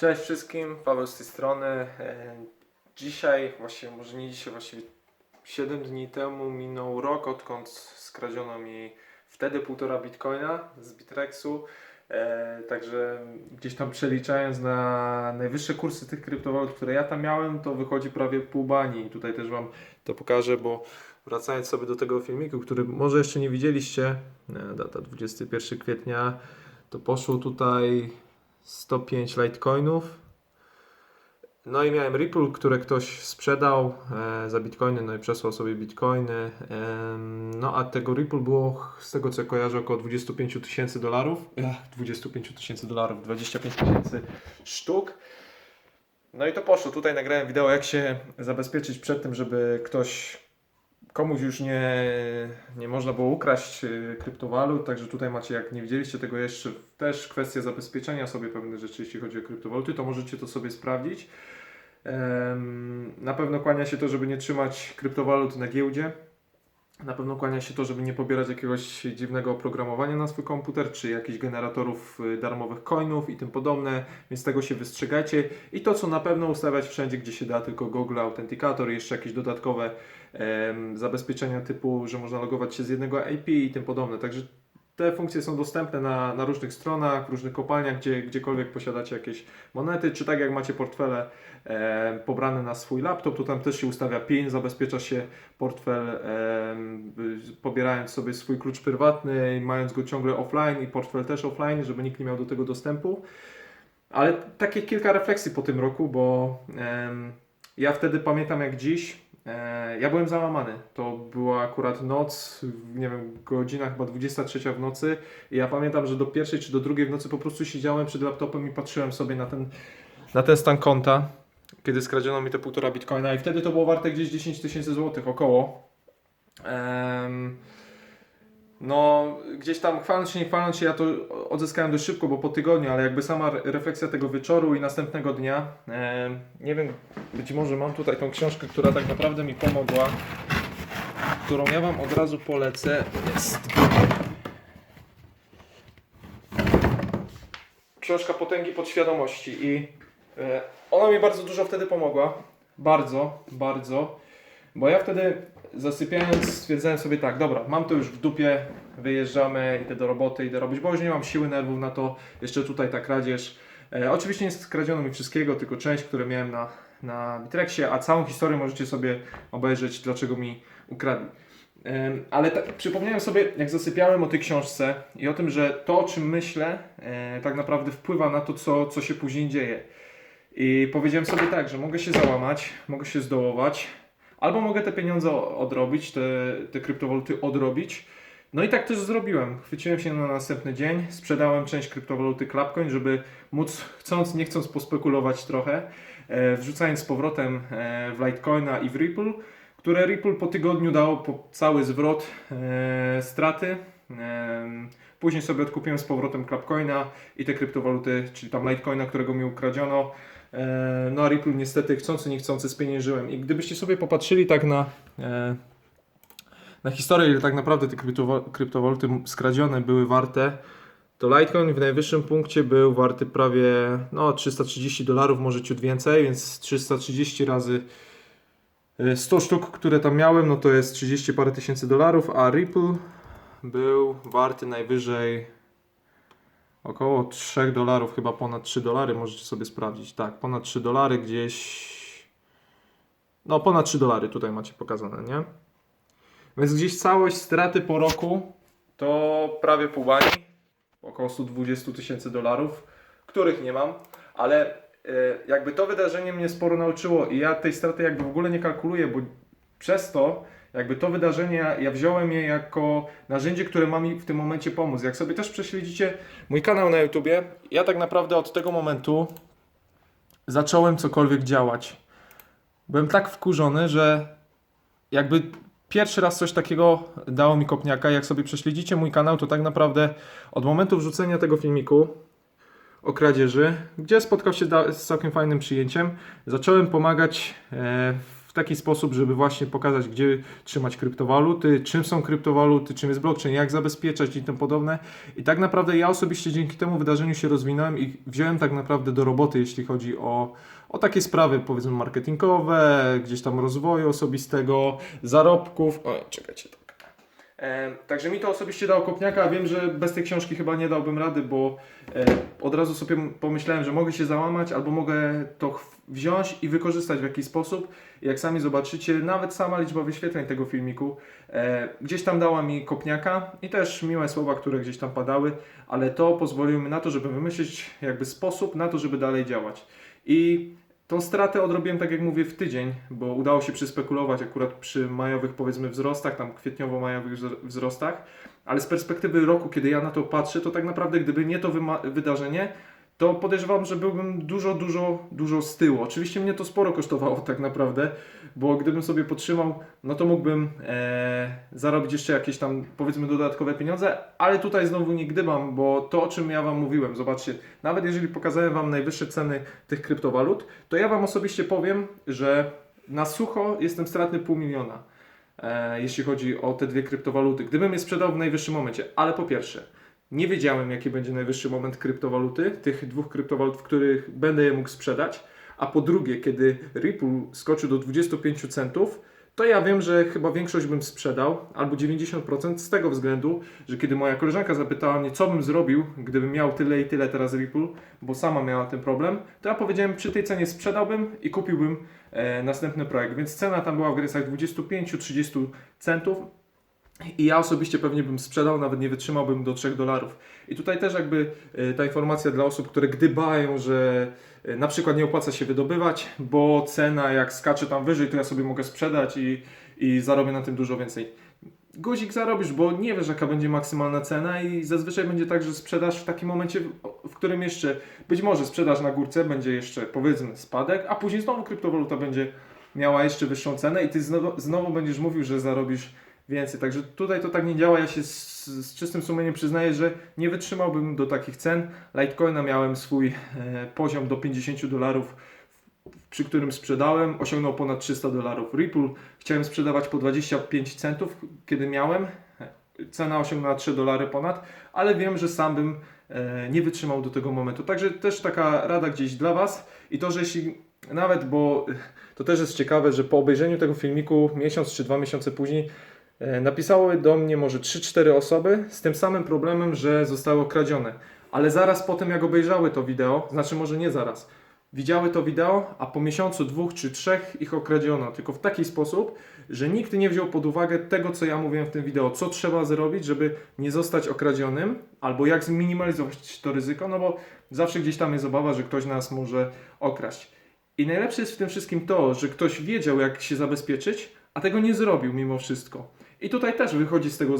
Cześć wszystkim, Paweł z tej strony. E, Dzisiaj, właściwie może nie dzisiaj, właściwie 7 dni temu minął rok, odkąd skradziono mi wtedy półtora bitcoina z Bitrexu. E, Także gdzieś tam przeliczając na najwyższe kursy tych kryptowalut, które ja tam miałem, to wychodzi prawie pół bani. I tutaj też Wam to pokażę, bo wracając sobie do tego filmiku, który może jeszcze nie widzieliście, e, data 21 kwietnia, to poszło tutaj 105 litecoinów. No i miałem Ripple, które ktoś sprzedał e, za bitcoiny, no i przesłał sobie bitcoiny. No a tego Ripple było, z tego co kojarzę, około 25 tysięcy dolarów. Ech, 25 tysięcy dolarów, 25 tysięcy sztuk. No i to poszło. Tutaj nagrałem wideo, jak się zabezpieczyć przed tym, żeby ktoś komuś już nie, nie można było ukraść y, kryptowalut, także tutaj macie, jak nie widzieliście tego jeszcze, też kwestia zabezpieczenia sobie pewnych rzeczy, jeśli chodzi o kryptowaluty, to możecie to sobie sprawdzić. Na pewno kłania się to, żeby nie trzymać kryptowalut na giełdzie. Na pewno kłania się to, żeby nie pobierać jakiegoś dziwnego oprogramowania na swój komputer, czy jakichś generatorów y, darmowych coinów i tym podobne, więc tego się wystrzegajcie. I to, co na pewno ustawiać wszędzie, gdzie się da, tylko Google Authenticator jeszcze jakieś dodatkowe em, zabezpieczenia typu, że można logować się z jednego IP i tym podobne. Także te funkcje są dostępne na, na różnych stronach, w różnych kopalniach, gdzie, gdziekolwiek posiadacie jakieś monety, czy tak jak macie portfele e, pobrane na swój laptop, to tam też się ustawia PIN, zabezpiecza się portfel y, pobierając sobie swój klucz prywatny, mając go ciągle offline i portfel też offline, żeby nikt nie miał do tego dostępu. Ale takie kilka refleksji po tym roku, bo em, ja wtedy pamiętam jak dziś, e, ja byłem załamany. To była akurat noc, nie wiem, godzina chyba 23 w nocy i ja pamiętam, że do pierwszej czy do drugiej w nocy po prostu siedziałem przed laptopem i patrzyłem sobie na ten, na ten stan konta, kiedy skradziono mi te półtora bitcoina i wtedy to było warte gdzieś 10 tysięcy złotych około. Em, no, gdzieś tam chwaląc się, nie chwaląc się, ja to odzyskałem dość szybko, bo po tygodniu, ale jakby sama re- refleksja tego wieczoru i następnego dnia, em, nie wiem, być może mam tutaj tą książkę, która tak naprawdę mi pomogła, którą ja Wam od razu polecę. Jest. Książka Potęgi Podświadomości i e, ona mi bardzo dużo wtedy pomogła. Bardzo, bardzo. Bo ja wtedy zasypiając stwierdzałem sobie tak, dobra, mam to już w dupie, wyjeżdżamy, idę do roboty, idę robić, bo już nie mam siły, nerwów na to, jeszcze tutaj ta kradzież. E, oczywiście nie skradziono mi wszystkiego, tylko część, które miałem na, na Bitrexie, a całą historię możecie sobie obejrzeć, dlaczego mi ukradli. Em, Ale tak, przypomniałem sobie, jak zasypiałem o tej książce i o tym, że to, o czym myślę, e, tak naprawdę wpływa na to, co, co się później dzieje. I powiedziałem sobie tak, że mogę się załamać, mogę się zdołować, albo mogę te pieniądze odrobić, te, te kryptowaluty odrobić. No i tak też zrobiłem. Chwyciłem się na następny dzień, sprzedałem część kryptowaluty Clapcoin, żeby móc, chcąc, nie chcąc pospekulować trochę, e, wrzucając z powrotem e, w Litecoina i w Ripple, które Ripple po tygodniu dało po cały zwrot e, straty. Em, Później sobie odkupiłem z powrotem Clapcoina i te kryptowaluty, czyli tam Litecoina, którego mi ukradziono. E, No a Ripple niestety chcący, nie chcący spieniężyłem. I gdybyście sobie popatrzyli tak na, e, na historię, ile tak naprawdę te kryptowa- kryptowaluty skradzione były warte, to Litecoin w najwyższym punkcie był warty prawie no, 330 dolarów, może ciut więcej, więc 330 razy e, 100 sztuk, które tam miałem, no to jest 30 parę tysięcy dolarów, a Ripple był warty najwyżej około 3 dolarów, chyba ponad 3 dolary, możecie sobie sprawdzić. Tak, ponad 3 dolary gdzieś. No, ponad 3 dolary tutaj macie pokazane, nie? Więc gdzieś całość straty po roku to prawie pół bani, około 120 tysięcy dolarów, których nie mam, ale e, jakby to wydarzenie mnie sporo nauczyło i ja tej straty jakby w ogóle nie kalkuluję, bo przez to jakby to wydarzenie ja wziąłem je jako narzędzie, które ma mi w tym momencie pomóc. Jak sobie też prześledzicie mój kanał na YouTubie, ja tak naprawdę od tego momentu zacząłem cokolwiek działać. Byłem tak wkurzony, że jakby pierwszy raz coś takiego dało mi kopniaka. Jak sobie prześledzicie mój kanał, to tak naprawdę od momentu wrzucenia tego filmiku o kradzieży, gdzie spotkał się z całkiem fajnym przyjęciem, zacząłem pomagać e, w taki sposób, żeby właśnie pokazać, gdzie trzymać kryptowaluty, czym są kryptowaluty, czym jest blockchain, jak zabezpieczać i tym podobne. I tak naprawdę ja osobiście dzięki temu wydarzeniu się rozwinąłem i wziąłem tak naprawdę do roboty, jeśli chodzi o, o takie sprawy, powiedzmy, marketingowe, gdzieś tam rozwoju osobistego, zarobków. O, czekajcie, także mi to osobiście dało kopniaka, wiem, że bez tej książki chyba nie dałbym rady, bo e, od razu sobie pomyślałem, że mogę się załamać, albo mogę to wziąć i wykorzystać w jakiś sposób. Jak sami zobaczycie, nawet sama liczba wyświetleń tego filmiku e, gdzieś tam dała mi kopniaka i też miłe słowa, które gdzieś tam padały, ale to pozwoliło mi na to, żeby wymyślić jakby sposób na to, żeby dalej działać. I Tą stratę odrobiłem, tak jak mówię, w tydzień, bo udało się przyspekulować akurat przy majowych, powiedzmy, wzrostach, tam kwietniowo-majowych wzro- wzrostach, ale z perspektywy roku, kiedy ja na to patrzę, to tak naprawdę, gdyby nie to wydarzenie, to podejrzewam, że byłbym dużo, dużo, dużo z tyłu. Oczywiście mnie to sporo kosztowało tak naprawdę, bo gdybym sobie potrzymał, no to mógłbym e, zarobić jeszcze jakieś tam, powiedzmy, dodatkowe pieniądze, ale tutaj znowu nie gdybam, bo to, o czym ja Wam mówiłem, zobaczcie, nawet jeżeli pokazałem Wam najwyższe ceny tych kryptowalut, to ja Wam osobiście powiem, że na sucho jestem stratny pół miliona, e, jeśli chodzi o te dwie kryptowaluty. Gdybym je sprzedał w najwyższym momencie, ale po pierwsze, nie wiedziałem, jaki będzie najwyższy moment kryptowaluty, tych dwóch kryptowalut, w których będę je mógł sprzedać. A po drugie, kiedy Ripple skoczył do 25 centów, to ja wiem, że chyba większość bym sprzedał, albo 90% z tego względu, że kiedy moja koleżanka zapytała mnie, co bym zrobił, gdybym miał tyle i tyle teraz Ripple, bo sama miała ten problem, to ja powiedziałem, przy tej cenie sprzedałbym i kupiłbym e, następny projekt. Więc cena tam była w granicach 25-30 centów. I ja osobiście pewnie bym sprzedał, nawet nie wytrzymałbym do 3 dolarów. I tutaj też jakby e, ta informacja dla osób, które gdybają, że e, na przykład nie opłaca się wydobywać, bo cena jak skacze tam wyżej, to ja sobie mogę sprzedać i, i zarobię na tym dużo więcej. Guzik zarobisz, bo nie wiesz jaka będzie maksymalna cena i zazwyczaj będzie tak, że sprzedaż w takim momencie, w którym jeszcze być może sprzedaż na górce będzie jeszcze powiedzmy spadek, a później znowu kryptowaluta będzie miała jeszcze wyższą cenę i ty znowu, znowu będziesz mówił, że zarobisz więcej. Także tutaj to tak nie działa. Ja się z, z czystym sumieniem przyznaję, że nie wytrzymałbym do takich cen. Litecoina miałem swój e, poziom do 50 dolarów, przy którym sprzedałem. Osiągnął ponad 300 dolarów. Ripple chciałem sprzedawać po 25 centów, kiedy miałem. Cena osiągnęła 3 dolary ponad, ale wiem, że sam bym e, nie wytrzymał do tego momentu. Także też taka rada gdzieś dla Was i to, że jeśli nawet, bo to też jest ciekawe, że po obejrzeniu tego filmiku miesiąc czy dwa miesiące później Napisały do mnie może 3-4 osoby z tym samym problemem, że zostały okradzione. Ale zaraz po tym, jak obejrzały to wideo, znaczy może nie zaraz, widziały to wideo, a po miesiącu, dwóch czy trzech ich okradziono. Tylko w taki sposób, że nikt nie wziął pod uwagę tego, co ja mówiłem w tym wideo, co trzeba zrobić, żeby nie zostać okradzionym, albo jak zminimalizować to ryzyko, no bo zawsze gdzieś tam jest obawa, że ktoś nas może okraść. I najlepsze jest w tym wszystkim to, że ktoś wiedział, jak się zabezpieczyć, a tego nie zrobił mimo wszystko. I tutaj też wychodzi z tego y,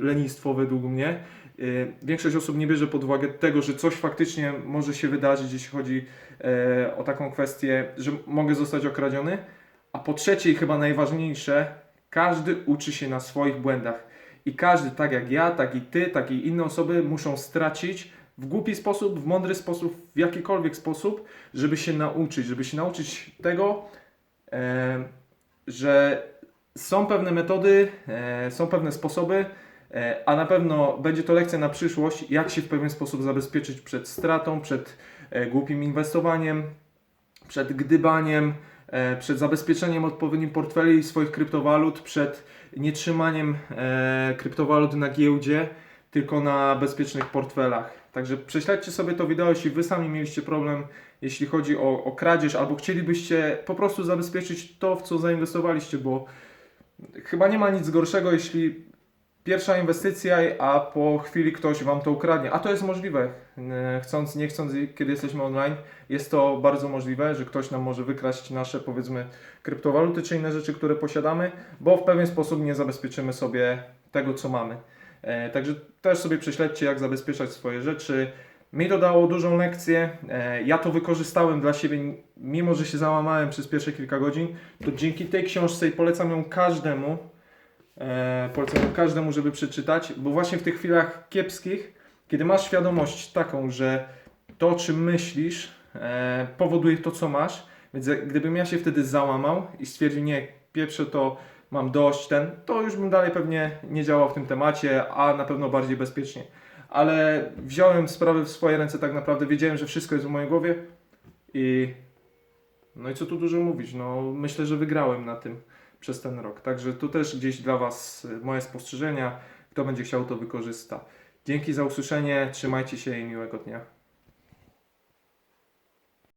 lenistwo według mnie. Y, większość osób nie bierze pod uwagę tego, że coś faktycznie może się wydarzyć, jeśli chodzi e, o taką kwestię, że mogę zostać okradziony. A po trzecie i chyba najważniejsze, każdy uczy się na swoich błędach. I każdy, tak jak ja, tak i ty, tak i inne osoby, muszą stracić w głupi sposób, w mądry sposób, w jakikolwiek sposób, żeby się nauczyć, żeby się nauczyć tego, e, że są pewne metody, e, są pewne sposoby, e, a na pewno będzie to lekcja na przyszłość, jak się w pewien sposób zabezpieczyć przed stratą, przed e, głupim inwestowaniem, przed gdybaniem, przed zabezpieczeniem odpowiednim portfeli swoich kryptowalut, przed nietrzymaniem kryptowalut na giełdzie, tylko na bezpiecznych portfelach. Także prześledźcie sobie to wideo, jeśli Wy sami mieliście problem, jeśli chodzi o, o kradzież, albo chcielibyście po prostu zabezpieczyć to, w co zainwestowaliście, bo chyba nie ma nic gorszego, jeśli pierwsza inwestycja, a po chwili ktoś Wam to ukradnie. A to jest możliwe, e, chcąc, nie chcąc, kiedy jesteśmy online, jest to bardzo możliwe, że ktoś nam może wykraść nasze, powiedzmy, kryptowaluty czy inne rzeczy, które posiadamy, bo w pewien sposób nie zabezpieczymy sobie tego, co mamy. E, Także też sobie prześledźcie, jak zabezpieczać swoje rzeczy. Mi to dało dużą lekcję. E, Ja to wykorzystałem dla siebie, mimo że się załamałem przez pierwsze kilka godzin, to dzięki tej książce i polecam ją każdemu, e, polecam ją każdemu, żeby przeczytać, bo właśnie w tych chwilach kiepskich, kiedy masz świadomość taką, że to, czym myślisz, e, powoduje to, co masz, Więc gdybym ja się wtedy załamał i stwierdził, nie, pieprzę to, mam dość, ten, to już bym dalej pewnie nie działał w tym temacie, a na pewno bardziej bezpiecznie. Ale wziąłem sprawy w swoje ręce tak naprawdę, wiedziałem, że wszystko jest w mojej głowie i no i co tu dużo mówić, no myślę, że wygrałem na tym przez ten rok. Także tu też gdzieś dla Was moje spostrzeżenia, kto będzie chciał to wykorzysta. Dzięki za usłyszenie, trzymajcie się i miłego dnia.